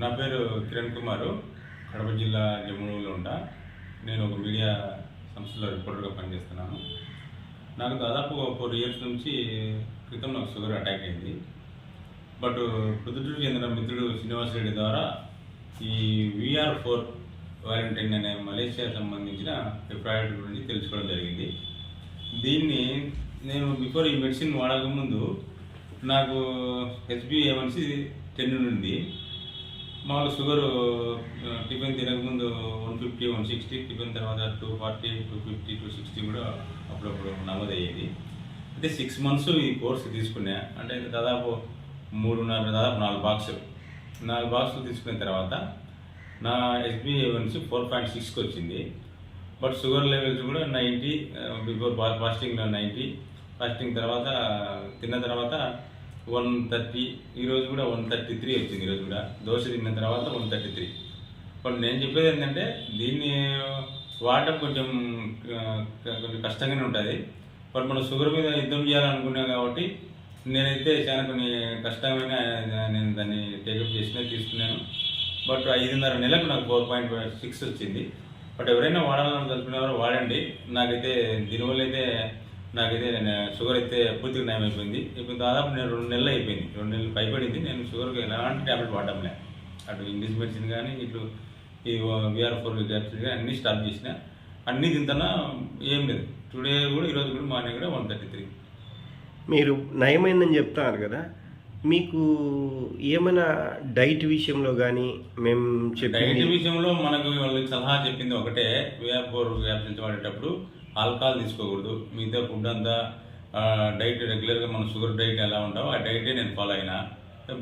నా పేరు కిరణ్ కుమార్. కడప జిల్లా జమ్మూలో ఉంటా. నేను ఒక మీడియా సంస్థలో రిపోర్టర్గా పనిచేస్తున్నాను. నాకు దాదాపు ఫోర్ ఇయర్స్ నుంచి క్రితం నాకు షుగర్ అటాక్ అయింది. బట్ ప్రొద్దుటూరు చెందిన మిత్రుడు శ్రీనివాస్ రెడ్డి ద్వారా ఈ విఆర్ ఫోర్ వారంటైన్ అనే మలేషియా సంబంధించిన ప్రోడక్ట్ గురించి తెలుసుకోవడం జరిగింది. దీన్ని నేను బిఫోర్ ఈ మెడిసిన్ వాడకముందు నాకు హెచ్బి ఏమన్సి టెన్ ఉంది మామూలు sugar tiffin తినకముందు one fifty one sixty tiffin తర్వాత two forty two fifty two sixty కూడా అప్పుడప్పుడు నమోదయ్యేది. అంటే సిక్స్ మంత్స్ ఈ కోర్స్ తీసుకున్నా అంటే దాదాపు మూడున్నర దాదాపు నాలుగు బాక్సులు నాలుగు బాక్సులు తీసుకున్న తర్వాత నా ఎస్బీ వన్స్ ఫోర్ పాయింట్ సిక్స్కి వచ్చింది. బట్ షుగర్ లెవెల్స్ కూడా నైంటీ బిఫోర్ ఫాస్టింగ్లో నైంటీ ఫాస్టింగ్ తర్వాత తిన్న తర్వాత వన్ థర్టీ ఈరోజు కూడా వన్ థర్టీ త్రీ వచ్చింది ఈరోజు కూడా. దోశ తిన్న తర్వాత వన్ థర్టీ త్రీ. బట్ నేను చెప్పేది ఏంటంటే దీన్ని వాడటం కొంచెం కొంచెం కష్టంగానే ఉంటుంది. బట్ మనం షుగర్ మీద యుద్ధం చేయాలనుకున్నాం కాబట్టి నేనైతే చాలా కొన్ని కష్టమైన నేను దాన్ని టేకప్ చేసిన తీసుకున్నాను. బట్ ఐదున్నర నెలకు నాకు ఫోర్ పాయింట్ సిక్స్ వచ్చింది. బట్ ఎవరైనా వాడాలని తలుపుకునేవారు వాడండి. నాకైతే దీనివల్ల అయితే నాకైతే నేను షుగర్ అయితే పూర్తిగా నయం అయిపోయింది. ఇప్పుడు దాదాపు నేను రెండు నెలలు అయిపోయింది. రెండు నెలలు పైపడింది. నేను షుగర్కి ఎలాంటి ట్యాబ్లెట్ వాడటంలే అటు ఇంగ్లీష్ మెడిసిన్ కానీ ఇటు ఈ విఆర్ ఫోర్ క్యాప్సిల్ కానీ అన్నీ స్టాప్ చేసిన అన్నీ తింటున్నా ఏం లేదు. టుడే కూడా ఈరోజు కూడా మార్నింగ్ కూడా వన్ థర్టీ త్రీ. మీరు నయమైందని చెప్తున్నారు కదా మీకు ఏమైనా డైట్ విషయంలో కానీ మేము డైట్ విషయంలో మనకు వాళ్ళకి సలహా చెప్పింది ఒకటే విఆర్ ఫోర్ క్యాప్సిల్స్ వాడేటప్పుడు ఆల్కహాల్ తీసుకోకూడదు. మిగతా ఫుడ్ అంతా డైట్ రెగ్యులర్గా మన షుగర్ డైట్ ఎలా ఉంటావో ఆ డైటే నేను ఫాలో అయినా.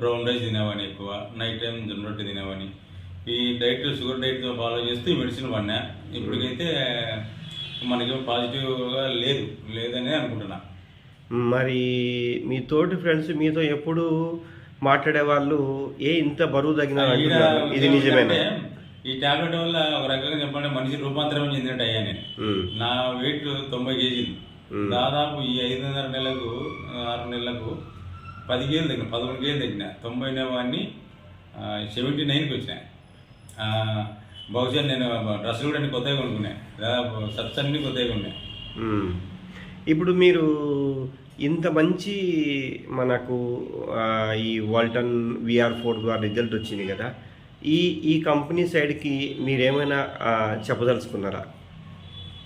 బ్రౌన్ రైస్ తినేవాని ఎక్కువ నైట్ టైం జొన్న రొట్టె తినేవాని ఈ డైట్ షుగర్ డైట్తో ఫాలో చేస్తూ ఈ మెడిసిన్ వాడినా. ఇప్పటికైతే మనకి పాజిటివ్గా లేదు లేదని అనుకుంటున్నా. మరి మీ తోటి ఫ్రెండ్స్ మీతో ఎప్పుడు మాట్లాడే వాళ్ళు ఏ ఇంత బరువు తగిన ఇది నిజమేనా? ఏంటంటే, ఈ టాబ్లెట్ వల్ల ఒక రకంగా చెప్పాలంటే మనిషి రూపాంతరం చెందినట్టు అయ్యా నేను నా వెయిట్ తొంభై కేజీలు. దాదాపు ఈ ఐదున్నర నెలలకు ఆరు నెలలకు పది కేజీలు తగ్గిన పదకొండు కేజీలు తగ్గిన తొంభై వాడిని సెవెంటీ నైన్కి వచ్చిన. బహుశా నేను డ్రెస్సులు కూడా అన్ని కొత్తగా కొనుక్కున్నాను దాదాపు సబ్స్ అన్ని కొత్తగా ఉమ్. ఇప్పుడు మీరు ఇంత మంచి మనకు ఈ వాల్టన్ విఆర్ ఫోర్ ద్వారా రిజల్ట్ వచ్చింది కదా. ఈ ఈ కంపెనీ సైడ్కి మీరేమైనా చెప్పదలుచుకున్నారా?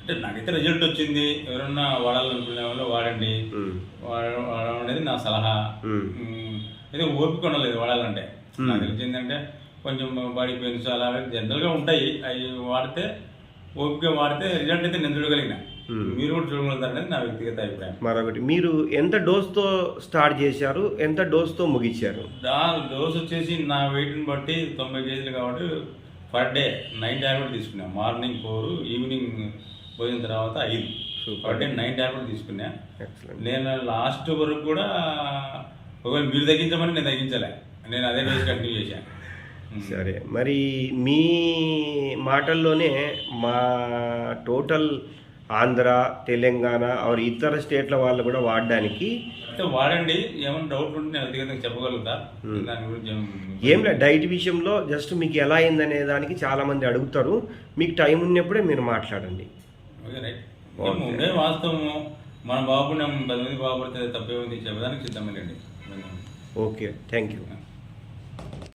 అంటే నాకైతే రిజల్ట్ వచ్చింది. ఎవరన్నా వాడాలనుకునే వాళ్ళు వాడండి. వాడడం అనేది నా సలహా. అయితే ఓపిక ఉండలేదు వాడాలంటే. నాకు తెలిసిందంటే కొంచెం బాడీ పెయిన్స్ అలా జనరల్గా ఉంటాయి. అవి వాడితే ఓపిక వాడితే రిజల్ట్ అయితే మ్మ్. మీరు కూడా చూడగలుగుతారు అనేది నా వ్యక్తిగత అభిప్రాయం. మరొకటి మీరు ఎంత డోస్తో స్టార్ట్ చేశారు ఎంత డోస్తో ముగించారు దా డోస్ వచ్చేసి నా వెయిట్ని బట్టి తొంభై కేజీలు కాబట్టి పర్ డే నైన్ ట్యాబ్లెట్ తీసుకున్నా. మార్నింగ్ ఫోర్ ఈవినింగ్ పోయిన తర్వాత ఐదు. పర్ డే నైన్ ట్యాబ్లెట్ తీసుకున్నా. నేను లాస్ట్ వరకు కూడా ఒకవేళ మీరు తగ్గించమని నేను తగ్గించలే. నేను అదే డోస్ కంటిన్యూ చేశాను సరే మరి మీ మాటల్లోనే మా టోటల్ ఆంధ్ర తెలంగాణ ఆర్ ఇతర స్టేట్ల వాళ్ళు కూడా వాడడానికి వాడండి ఏమైనా డౌట్ ఉంటే చెప్పగలుగుతా. ఏం- లేదు డైట్ విషయంలో జస్ట్ మీకు ఎలా అయిందనే దానికి చాలా మంది అడుగుతారు. మీకు టైం ఉన్నప్పుడే మీరు మాట్లాడండి. వాస్తవము? మన బాగుపడినాం పది మంది బాగుపడితే తప్పేముంది చెప్పడానికి సిద్ధమేనండి ఓకే థ్యాంక్ యూ